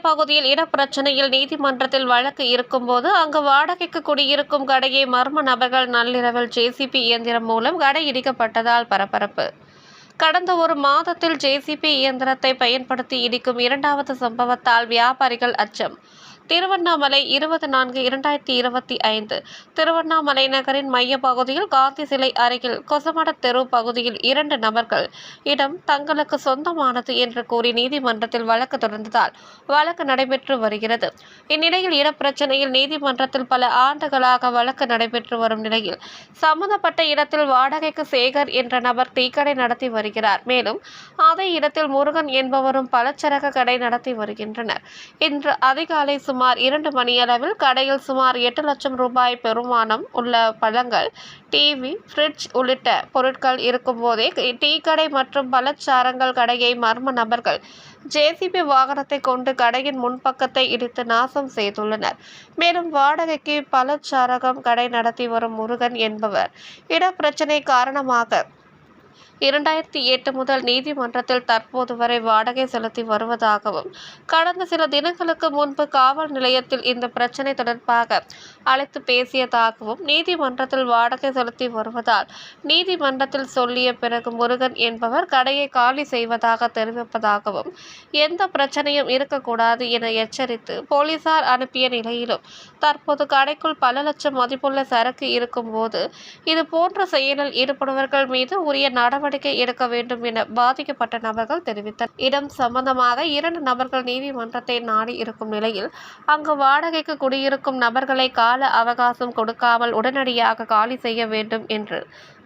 பகுதியில் இடப்பிரச்சனையில் நீதிமன்றத்தில் வழக்கு இருக்கும்போது அங்கு வாடகைக்கு குடியிருக்கும் கடையை மர்ம நபர்கள் நள்ளிரவில் ஜேசிபி இயந்திரம் மூலம் கடை இடிக்கப்பட்டதால் பரபரப்பு. கடந்த ஒரு மாதத்தில் ஜேசிபி இயந்திரத்தை பயன்படுத்தி இடிக்கும் இரண்டாவது சம்பவத்தால் வியாபாரிகள் அச்சம். திருவண்ணாமலை இருபது நான்கு இரண்டாயிரத்தி இருபத்தி ஐந்து. திருவண்ணாமலை நகரின் மைய பகுதியில் காந்தி சிலை அருகில் கொசமட தெரு பகுதியில் இரண்டு நபர்கள். இடம் தங்களுக்கு சொந்தமானது என்று கூறி நீதிமன்றத்தில் வழக்கு தொடர்ந்ததால் வழக்கு நடைபெற்று வருகிறது. இந்நிலையில் இடப்பிரச்சனையில் நீதிமன்றத்தில் பல ஆண்டுகளாக வழக்கு நடைபெற்று வரும் நிலையில் சம்பந்தப்பட்ட இடத்தில் வாடகைக்கு சேகர் என்ற நபர் டீக்கடை நடத்தி வருகிறார். மேலும் அதே இடத்தில் முருகன் என்பவரும் பலச்சரக கடை நடத்தி வருகின்றனர். இன்று அதிகாலை சுமார் சுமார் இரண்டு மணியளவில் கடையில் சுமார் எட்டு லட்சம் ரூபாய் பெருமானம் உள்ள பழங்கள் டிவி ஃப்ரிட்ஜ் உள்ளிட்ட பொருட்கள் இருக்கும்போதே டீ கடை மற்றும் பலச்சாரங்கள் கடையை மர்ம நபர்கள் ஜேசிபி வாகனத்தை கொண்டு கடையின் முன்பக்கத்தை இடித்து நாசம் செய்துள்ளனர். மேலும் வாடகைக்கு பலச்சாரகம் கடை நடத்தி வரும் முருகன் என்பவர் இடப்பிரச்சனை காரணமாக இரண்டாயிரத்தி எட்டு முதல் நீதிமன்றத்தில் தற்போது வரை வாடகை செலுத்தி வருவதாகவும் கடந்த சில தினங்களுக்கு முன்பு காவல் நிலையத்தில் இந்த பிரச்சனை தொடர்பாக அழைத்து பேசியதாகவும் நீதிமன்றத்தில் வாடகை செலுத்தி வருவதால் நீதிமன்றத்தில் சொல்லிய பிறகு முருகன் என்பவர் கடையை காலி செய்வதாக தெரிவிப்பதாகவும் எந்த பிரச்சனையும் இருக்கக்கூடாது என எச்சரித்து போலீசார் அனுப்பிய நிலையிலும் தற்போது கடைக்குள் பல லட்சம் மதிப்புள்ள சரக்கு இருக்கும்போது இது போன்ற செயலில் ஈடுபடுபவர்கள் மீது உரிய நடவடிக்கை எடுக்க வேண்டும் என பாதிக்கப்பட்ட நபர்கள் தெரிவித்தனர். இடம் சம்பந்தமாக இரண்டு நபர்கள் நீதிமன்றத்தை நாடி இருக்கும் நிலையில் அங்கு வாடகைக்கு குடியிருக்கும் நபர்களை கால அவகாசம் கொடுக்காமல் உடனடியாக காலி செய்ய வேண்டும் என்று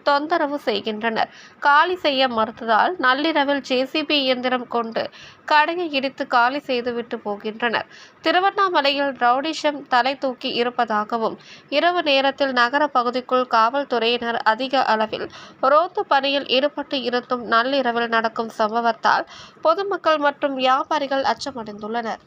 தொந்தரவு செய்கின்றனர். காலி செய்ய மறுத்ததால் நள்ளிரவில் ஜேசிபி இயந்திரம் கொண்டு கடையை இடித்து காலி செய்துவிட்டு போகின்றனர். திருவண்ணாமலையில் ரவுடிஷம் தலை தூக்கி இருப்பதாகவும் இரவு நேரத்தில் நகர பகுதிக்குள் காவல்துறையினர் அதிக அளவில் ரோந்து பணியில் ஈடுபட்டு இருந்தும் நள்ளிரவில் நடக்கும் சம்பவத்தால் பொதுமக்கள் மற்றும் வியாபாரிகள் அச்சமடைந்துள்ளனர்.